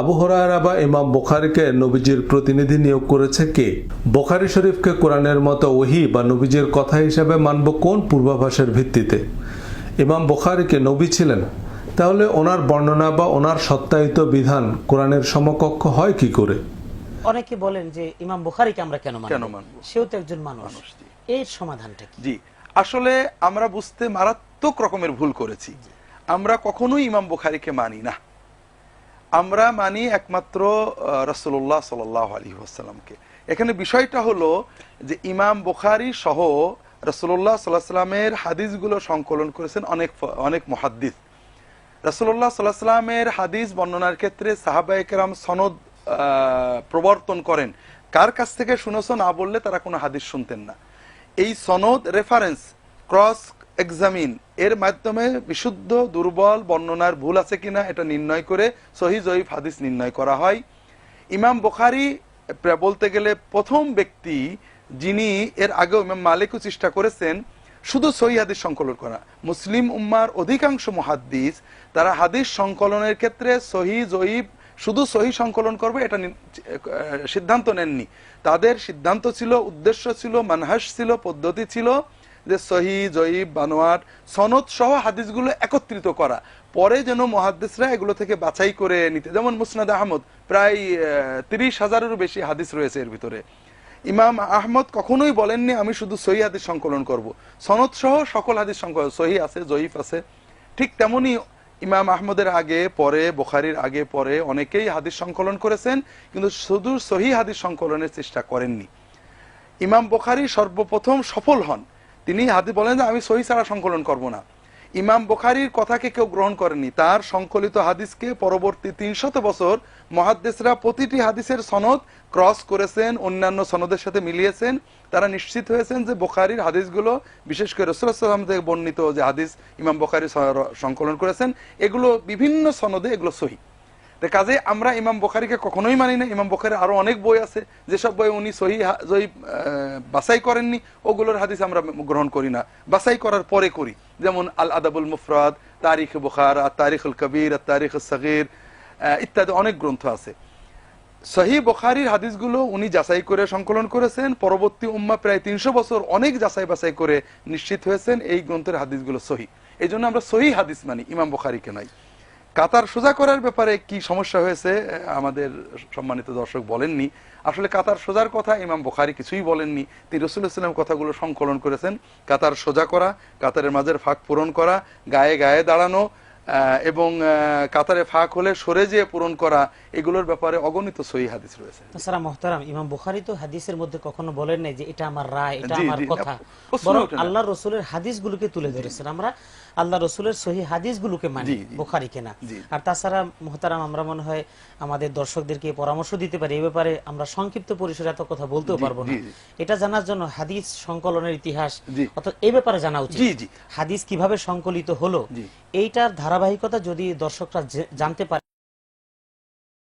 আবু হরায়রা বা ইমাম বুখারিকে নবীজির প্রতিনিধি নিয়োগ করেছে কে? বোখারি শরীফকে কোরআনের মতো ওহি বা নবীজির কথা হিসেবে মানব কোন পূর্বাভাসের ভিত্তিতে? ইমাম বুখারিকে নবী ছিলেন তাহলে ওনার বর্ণনা বা ওনার সত্যায়িত বিধান কোরআনের সমকক্ষ হয় কি করে? অনেকে বলেন যে ইমাম বুখারিকে আমরা কেন মানব কেন মানব? সেও তো একজন মানুষ। মানুষ, এর সমাধানটা কি? জি আসলে আমরা বুঝতে মারাত্মক রকমের ভুল করেছি। আমরা কখনোই ইমাম বুখারিকে মানি না। আমরা মানি একমাত্র রসুল্লাহ সাল আলী আসসালামকে এখানে বিষয়টা হলো যে ইমাম বুখারি সহ রসুল্লাহ সাল্লাহ সাল্লামের হাদিসগুলো সংকলন করেছেন অনেক অনেক মহাদ্দিস। রসুল্লাহ সাল্লাহ সাল্লামের হাদিস বর্ণনার ক্ষেত্রে সাহাবাহিকেরাম সনদ প্রবর্তন করেন। কার কাছ থেকে শুনেছ না বললে তারা কোনো হাদিস শুনতেন না। এই সনদ রেফারেন্স ক্রস এক্সামিন এর মাধ্যমে বিশুদ্ধ, দুর্বল বর্ণনার ভুল আছে কিনা এটা নির্ণয় করে সহি জয়ীফ হাদিস নির্ণয় করা হয়। ইমাম বুখারি বলতে গেলে প্রথম ব্যক্তি যিনি এর আগেও ইমাম মালিকও চেষ্টা করেছেন শুধু সহি হাদিস সংকলন করা। মুসলিম উম্মার অধিকাংশ মহাদ্দিস তারা হাদিস সংকলনের ক্ষেত্রে সহি জয়ীব শুধু সহি সংকলন করবে এটা সিদ্ধান্ত নেননি। তাদের সিদ্ধান্ত ছিল, উদ্দেশ্য ছিল মানহাস ছিল, পদ্ধতি ছিল যে সহি, জয়ীব, বানোয়াট, সনদ সহ হাদিসগুলো একত্রিত করা। পরে যেন মহাদ্দেশরা এগুলো থেকে বাছাই করে নিতে যেমন মুসনাদ আহমদ, প্রায় তিরিশ হাজারেরও বেশি হাদিস রয়েছে এর ভিতরে। ইমাম আহমদ কখনোই বলেননি, আমি শুধু সহি হাদিস সংকলন করব। সনদ সহ সকল হাদিস সংকলন সহি আছে, জয়ীফ আছে। ঠিক তেমনি ইমাম আহমদের আগে, পরে, বোখারির আগে, পরে অনেকেই হাদিস সংকলন করেছেন, কিন্তু শুধু সহি হাদিস সংকলনের চেষ্টা করেননি। ইমাম বোখারি সর্বপ্রথম সফল হন। তিনি হাদিস বলেন যে, আমি সহি ছাড়া সংকলন করব না। ইমাম বোখারির কথাকে কেউ গ্রহণ করেনি তার সংকলিত হাদিসকে পরবর্তী তিনশত বছর মহাদ্দেশরা প্রতিটি হাদিসের সনদ ক্রস করেছেন, অন্যান্য সনদের সাথে মিলিয়েছেন। তারা নিশ্চিত হয়েছেন যে বোখারির হাদিসগুলো, বিশেষ করে রসুল্লাহাম থেকে বর্ণিত যে হাদিস ইমাম বোখারি সংকলন করেছেন, এগুলো বিভিন্ন সনদে এগুলো সহি। কাজে আমরা ইমাম বোখারিকে কখনোই মানি না। ইমাম বোখারি আরও অনেক বই আছে, যেসব বই উনি সহি জয়ী বাছাই করেননি, ওগুলোর হাদিস আমরা গ্রহণ করি না। বাছাই করার পরে করি। যেমন আল আদাবুল মুফরাদ, তারিখ বুখার আর তারিখুল কবির আর তারিখ সগির ইত্যাদি অনেক গ্রন্থ আছে। সহি বখারির হাদিসগুলো উনি যাচাই করে সংকলন করেছেন। পরবর্তী উম্মা প্রায় তিনশো বছর অনেক যাচাই বাছাই করে নিশ্চিত হয়েছেন এই গ্রন্থের হাদিসগুলো সহি। এই জন্য আমরা সহি হাদিস মানি, ইমাম বখারিকে নয় কাতার সোজা করার ব্যাপারে কি সমস্যা হয়েছে আমাদের সম্মানিত দর্শক বলেননি। আসলে কাতার সোজার কথা ইমাম বোখারি কিছুই বলেননি। তিনি রসুলাম কথাগুলো সংকলন করেছেন। কাতার সোজা করা, কাতারের মাঝের ফাঁক পূরণ করা, গায়ে গায়ে দাঁড়ানো এবং কাতারে ফাঁক হলে সরে যেয়ে পূরণ করা এগুলোর ব্যাপারে অগণিত সহি হাদিস রয়েছে তাছাড়া মোহতারাম ইমাম বুখারি তো হাদিসের মধ্যে কখনো বলেন নাই যে এটা আমার রায় এটা আমার কথা বরং। আল্লাহ রসুলের হাদিসগুলোকে তুলে ধরেছেন আমরা আল্লাহ রসুলের সহি হাদিসগুলোকে মানি জি, জি। বুখারিকে না জি। আর তাছাড়া মোহতারাম আমরা মনে হয় আমাদের দর্শকদেরকে পরামর্শ দিতে পারি এই ব্যাপারে আমরা সংক্ষিপ্ত পরিসরে এত কথা বলতেও পারব না। এটা জানার জন্য হাদিস সংকলনের ইতিহাস। অর্থাৎ এই ব্যাপারে জানা উচিত। হাদিস কীভাবে সংকলিত হলো। এইটার ধারাবাহিকতা যদি দর্শকরা জানতে পারে